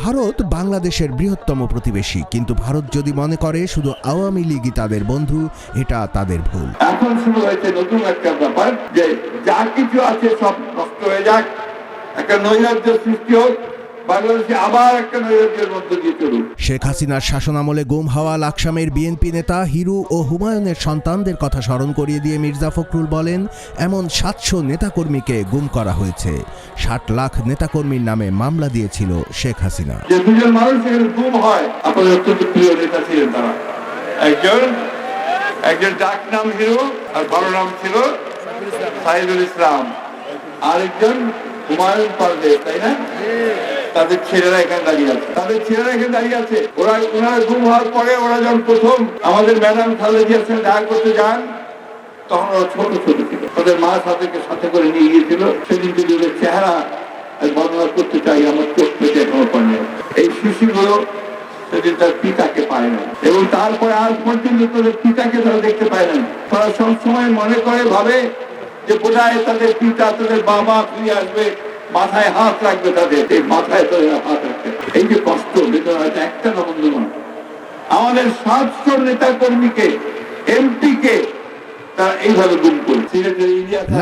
ভারত বাংলাদেশের বৃহত্তম প্রতিবেশী, কিন্তু ভারত যদি মনে করে শুধু আওয়ামী লীগই তাদের বন্ধু, এটা তাদের ভুল। এখন শুরু হয়েছে নতুন একটা ব্যাপার যে যা কিছু আছে সব নষ্ট হয়ে যাক, একটা নৈরাজ্য সৃষ্টি হোক বাংলাদেশে আবার একটা নৈরাজ্যের মধ্য দিয়ে চলুক। শেখ হাসিনার শাসনামলে গুম হওয়া লাকসামের বিএনপি নেতা হিরু ও হুমায়ুনের সন্তানদের কথা স্মরণ করিয়ে দিয়ে মির্জা ফখরুল বলেন এমন সাতশো নেতাকর্মীকে গুম করা হয়েছে। ষাট লাখ নেতাকর্মীর নামে মামলা দিয়েছিল শেখ হাসিনা। যে দুজন মানুষ এখানে গুম হয় আপনাদের অত্যন্ত প্রিয় নেতা ছিলেন তারা। একজন একজন ডাক নাম হিরো আর বড় নাম ছিল সাইদুল ইসলাম। আরেকজন হুমায়ুন পারভেজ তাই না? তাদের ছেলেরা এখানে দাঁড়িয়ে আছে। তাদের ছেলেরা এখানে দাঁড়িয়ে আছে। ওরা, ওনারা গুম হওয়ার পরে ওরা যখন প্রথম আমাদের ম্যাডাম খালেদা জিয়ার সঙ্গে দেখা করতে যান, তখন ওরা ছোট ছোট ছিল। ওদের মা সাথেকে সাথে করে নিয়ে গিয়েছিল। সেদিন যদি ওদের চেহারা বর্ণনা করতে চাই, আমার চোখ পেতে এখনও পড়ে এই শিশুগুলো সেদিন তার পিতাকে পায় না। এবং তারপরে আজ পর্যন্ত তাদের পিতাকে তারা দেখতে পায় না। তারা সবসময় মনে করে, ভাবে যে বোধহয় তাদের পিতা, তাদের বাবা ফিরে আসবে। মাথায় হাত রাখবে তাদের এই মাথায় তাদের হাত রাখবে এই যে কষ্ট বেদনা এটা একটা না বন্ধু নয়। আমাদের সাতশো নেতা কর্মীকে এমপি কে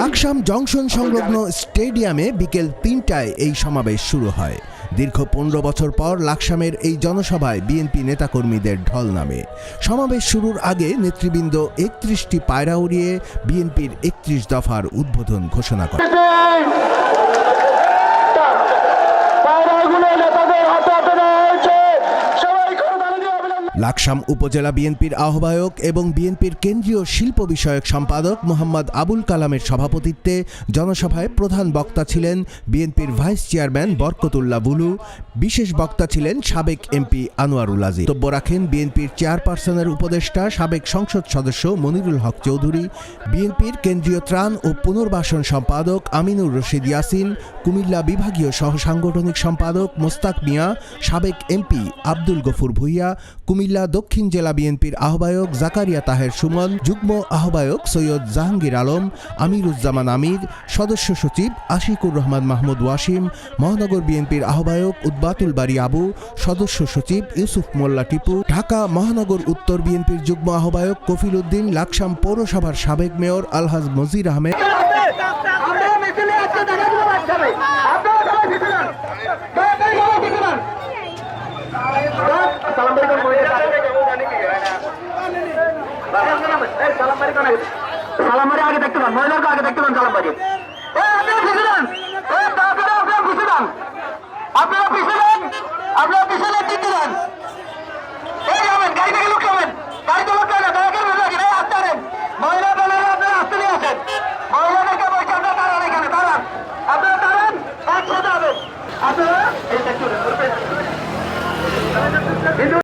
লাকসাম জংশন সংলগ্ন স্টেডিয়ামে বিকেল তিনটায় এই সমাবেশ শুরু হয়। দীর্ঘ পনেরো বছর পর লাকসামের এই জনসভায় বিএনপি নেতাকর্মীদের ঢল নামে। সমাবেশ শুরুর আগে নেতৃবৃন্দ একত্রিশটি পায়রা উড়িয়ে বিএনপির একত্রিশ দফার উদ্বোধন ঘোষণা করে পায়রাগুলো নেতাদের হাতে হাতে দেওয়া হয়েছে সবাই করতালি দিয়ে অভিনন্দন লাকসাম উপজেলা বিএনপির আহ্বায়ক এবং বিএনপির কেন্দ্রীয় শিল্প বিষয়ক সম্পাদক মোহাম্মদ আবুল কালামের সভাপতিত্বে জনসভায় প্রধান বক্তা ছিলেন বিএনপির ভাইস চেয়ারম্যান বরকতুল্লাহ বুলু, বিশেষ বক্তা ছিলেন সাবেক এমপি আনোয়ারুল আজিজ। বক্তব্য রাখেন বিএনপির চেয়ারপারসনের উপদেষ্টা, সাবেক সংসদ সদস্য মনিরুল হক চৌধুরী, বিএনপির কেন্দ্রীয় ত্রাণ ও পুনর্বাসন সম্পাদক আমিনুর রশিদ ইয়াসিন, কুমিল্লা বিভাগীয় সহ সাংগঠনিক সম্পাদক মোস্তাক মিয়া, সাবেক এমপি আব্দুল গফুর ভুইয়া, কুমিল্লা দক্ষিণ জেলা বিএনপির আহ্বায়ক জাকারিয়া তাহের সুমন, যুগ্ম আহ্বায়ক সৈয়দ জাহাঙ্গীর আলম, আমিরুজ্জামান আমির, সদস্য সচিব আশিকুর রহমান মাহমুদ ওয়াসিম, মহানগর বিএনপির আহ্বায়ক উদ্বাতুল বাড়ি আবু, সদস্য সচিব ইউসুফ মোল্লা টিপু, ঢাকা মহানগর উত্তর বিএনপির যুগ্ম আহ্বায়ক কফিল উদ্দিন, লাকসাম পৌরসভার সাবেক মেয়র আলহাজ মজির আহমেদ। আপনারা সালামারি আগে দেখতে পান, মহিলাকে আগে দেখতে পান সালামারি। আপনারা পিছিয়ে দেন আপনারা পিছিয়ে দেন আপনারা পিছিয়ে দেন আপনারা পিছিয়ে দেন দিতে দেন এই যাবেন গাড়ি থেকে লোক যাবেন লোক যাবেন